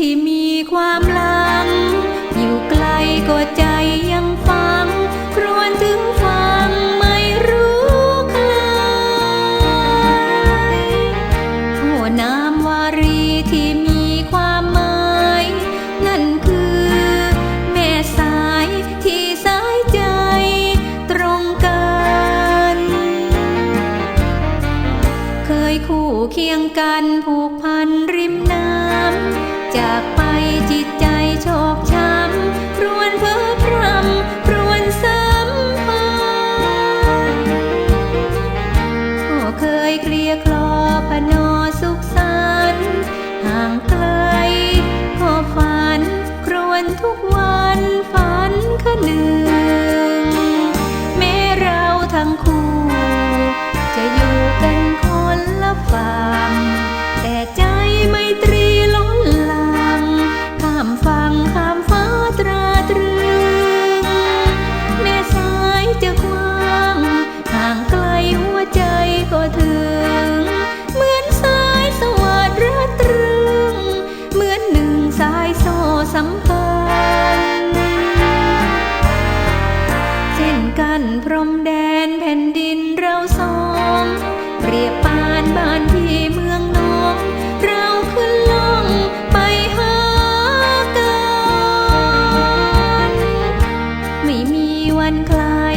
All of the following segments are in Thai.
ที่มีความลัง อยู่ไกลก็ใจยังฟังครวนถึงฟังไม่รู้คลายโอ้น้ำวารีที่มีความหมาย นั่นคือแม่สายที่สายใจตรงกัน เคยคู่เคียงกันผูกพันริมน้ำ จากไปจิตใจโชคช้ำรวนเพ้อพรำรวนซ้ำพายก็เคยเกลียกลอพนอสุขสัน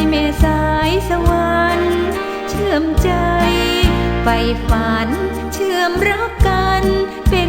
แม่สายสวรรค์เชื่อมใจไปฝันเชื่อมรักกันเป็น